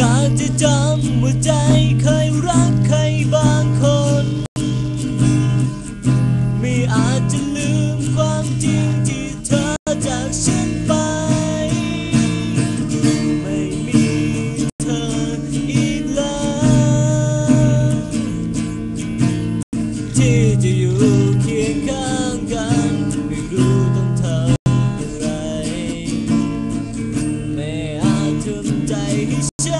อากจะจำว่าใจใครรักใครบางคน ไม่อาจจะลืมความจริงที่เธอจากฉันไป ไม่มีเธออีกแล้ว ที่จะอยู่เคียงข้างกัน ไม่รู้ต้องทำอย่ไรม่อาจทำใจให้ฉัน